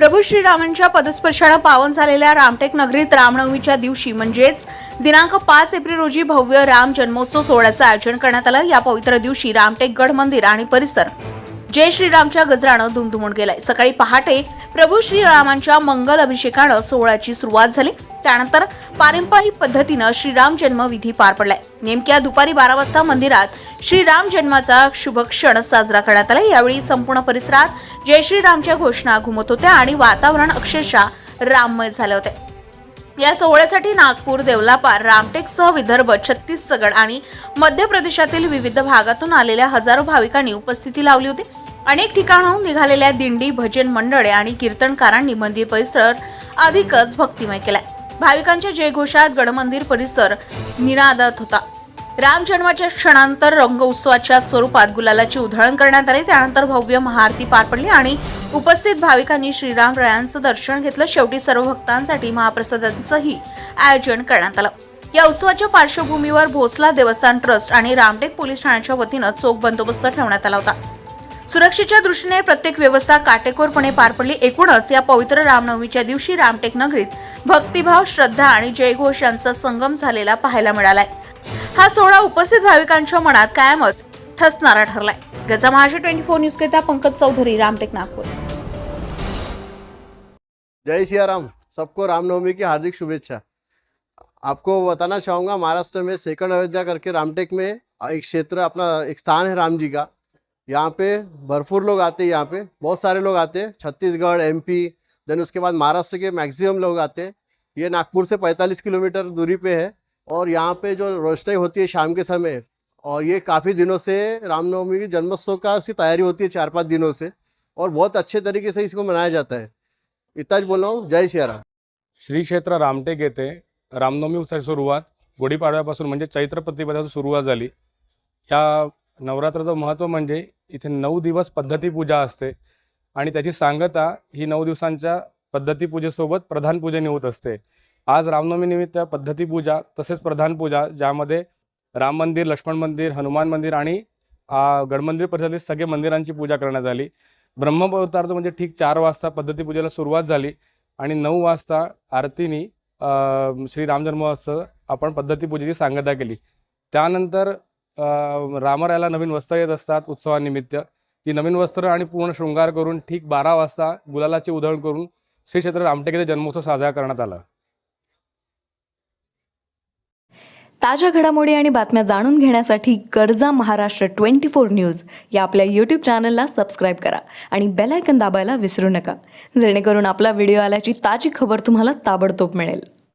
प्रभू श्रीरामांच्या पदस्पर्शानं पावन झालेल्या रामटेक नगरीत रामनवमीच्या दिवशी म्हणजेच दिनांक पाच एप्रिल रोजी भव्य राम जन्मोत्सव सोहळ्याचं आयोजन करण्यात आलं. या पवित्र दिवशी रामटेक गड मंदिर आणि परिसर जय श्रीरामच्या गजरानं धुमधुमून गेलाय. सकाळी पहाटे प्रभू श्रीरामांच्या मंगल अभिषेकानं सोहळ्याची सुरुवात झाली. त्यानंतर पारंपरिक पद्धतीनं श्रीराम जन्मविधी पार पडलाय. नेमक्या दुपारी बारा वाजता मंदिरात श्रीराम जन्माचा शुभ क्षण साजरा करण्यात आला यावेळी संपूर्ण परिसरात जय श्रीरामच्या घोषणा घुमत होत्या आणि वातावरण अक्षरशः राममय झाले होते. या सोहळ्यासाठी नागपूर देवलापार रामटेकसह विदर्भ छत्तीसगड आणि मध्य प्रदेशातील विविध भागातून आलेल्या हजारो भाविकांनी उपस्थिती लावली होती. अनेक ठिकाणाहून निघालेल्या दिंडी भजन मंडळे आणि कीर्तनकारांनी मंदिर परिसर अधिकच भक्तिमय केलाय. भाविकांच्या जयघोषात गडमंदिर परिसर निनादत होता. राम जन्माच्या क्षणांतर रंग उत्सवाच्या स्वरूपात गुलालाची उधळण करण्यात आली. त्यानंतर भव्य महाआरती पार पडली आणि उपस्थित भाविकांनी श्रीराम रयांचं दर्शन घेतलं. शेवटी सर्व भक्तांसाठी महाप्रसादांचंही आयोजन करण्यात आलं. या उत्सवाच्या पार्श्वभूमीवर भोसला देवस्थान ट्रस्ट आणि रामटेक पोलीस ठाण्याच्या वतीनं चोख बंदोबस्त ठेवण्यात आला होता. सुरक्षेच्या दृष्टीने प्रत्येक व्यवस्था काटेकोरपणे पार पडली. एकूणच या पवित्र रामनवमीच्या दिवशी रामटेक नगरीत भक्तिभाव श्रद्धा आणि जयघोष यांचा संगम झालेला पाहायला मिळालाय. हा सोहळा उपस्थित भाविकांच्या मनात कायमच ठसणारा ठरलाय. गजा महाराष्ट्र ट्वेंटी फोर न्यूज करिता पंकज चौधरी रामटेक नागपूर. जय सियाराम. सबको रामनवमी की हार्दिक शुभेच्छा. आपको बताना चाहूँगा महाराष्ट्र में सेकंड अयोध्या करके रामटेक में एक क्षेत्र अपना एक स्थान है राम जी का. यहाँ पे भरपूर लोग आते हैं यहाँ पे। बहुत सारे लोग आते हैं। छत्तीसगढ़ एमपी देन उसके बाद महाराष्ट्र के मैक्सिमम लोग आते हैं। ये नागपुर से 45 किलोमीटर दूरी पे है और यहाँ पे जो रोशनाई होती है शाम के समय और ये काफ़ी दिनों से रामनवमी की जन्मोत्सव का उसकी तैयारी होती है चार पाँच दिनों से और बहुत अच्छे तरीके से इसको मनाया जाता है। इतना बोल रहा हूँ। जय सिया राम। श्री क्षेत्र रामटेक येथे रामनवमी उत्सवाची सुरुवात गुढीपाडव्यापासून म्हणजे चैत्र प्रतिपदापासून सुरुवात झाली. या नवरात्राचं महत्त्व म्हणजे इथे नऊ दिवस पद्धती पूजा असते. आणि त्याची सांगता ही नऊ दिवसांच्या पद्धती पूजेसोबत प्रधान पूजेने होत असते. आज रामनवमीनिमित्त पद्धती पूजा तसेच प्रधान पूजा ज्यामध्ये राम मंदिर लक्ष्मण मंदिर हनुमान मंदिर आणि गडमंदिर परिसरातील सगळे मंदिरांची पूजा करण्यात आली. ब्रह्मपवतार्थ म्हणजे ठीक चार वाजता पद्धती पूजेला सुरुवात झाली आणि नऊ वाजता आरतीनी श्री राम जन्मोत्सव आपण पद्धती पूजेची सांगता केली. त्यानंतर रामरायाला नवीन वस्त्र येत असतात उत्सवानिमित्त. ती नवीन वस्त्र आणि पूर्ण शृंगार करून ठीक बारा वाजता गुलालाची उधळण करून श्री क्षेत्र रामटेक येथे जन्मोत्सव साजरा करण्यात आला. ताज्या घडामोडी आणि बातम्या जाणून घेण्यासाठी गरजा महाराष्ट्र ट्वेंटी फोर न्यूज या आपल्या यूट्यूब चॅनलला सबस्क्राईब करा आणि बेल आयकन दाबायला विसरू नका. जेणेकरून आपला व्हिडिओ आल्याची ताजी खबर तुम्हाला ताबडतोब मिळेल.